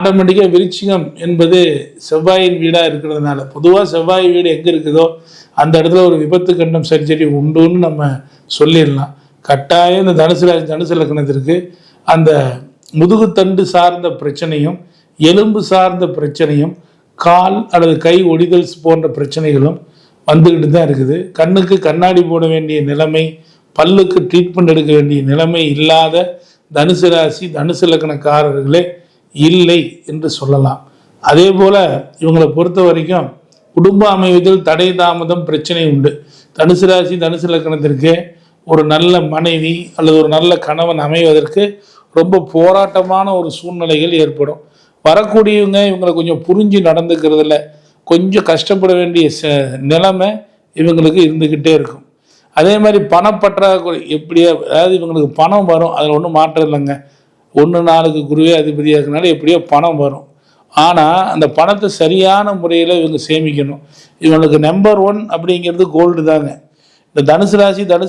ஆட்டோமேட்டிக்காக விருச்சிகம் என்பது செவ்வாயின் வீடாக இருக்கிறதுனால. பொதுவாக செவ்வாய் வீடு எங்கே இருக்குதோ அந்த இடத்துல ஒரு விபத்து கண்டம் சர்ஜரி உண்டுன்னு நம்ம சொல்லிடலாம். கட்டாயம் இந்த தனுசு ராசி தனுசு லக்னத்திற்கு அந்த முதுகுத்தண்டு சார்ந்த பிரச்சனையும் எலும்பு சார்ந்த பிரச்சனையும் கால் அல்லது கை ஒடிதல் போன்ற பிரச்சனைகளும் வந்துக்கிட்டு தான் இருக்குது. கண்ணுக்கு கண்ணாடி போட வேண்டிய நிலைமை பல்லுக்கு ட்ரீட்மெண்ட் எடுக்க வேண்டிய நிலைமை இல்லாத தனுசு ராசி தனுசு லக்னக்காரர்களே இல்லை என்று சொல்லலாம். அதே போல இவங்களை பொறுத்த வரைக்கும் குடும்ப அமைவதில் தடை தாமதம் பிரச்சனை உண்டு. தனுசு ராசி தனுசு லக்கணத்திற்கு ஒரு நல்ல மனைவி அல்லது ஒரு நல்ல கணவன் அமைவதற்கு ரொம்ப போராட்டமான ஒரு சூழ்நிலைகள் ஏற்படும். வரக்கூடியவங்க இவங்களை கொஞ்சம் புரிஞ்சு நடந்துக்கிறதுல கொஞ்சம் கஷ்டப்பட வேண்டிய ச- நிலைமை இவங்களுக்கு இருந்துக்கிட்டே இருக்கும். அதே மாதிரி பணப்பற்றாக்குறை எப்படியா அதாவது இவங்களுக்கு பணம் வரும் அதில் ஒன்றும் மாற்றம் இல்லைங்க. ஒன்று நாளுக்கு குருவே அதிபதியாக இருக்கனால எப்படியோ பணம் வரும். ஆனால் அந்த பணத்தை சரியான முறையில் இவங்க சேமிக்கணும். இவங்களுக்கு நம்பர் ஒன் அப்படிங்கிறது கோல்டு தாங்க. இந்த தனுசு ராசி தனுசு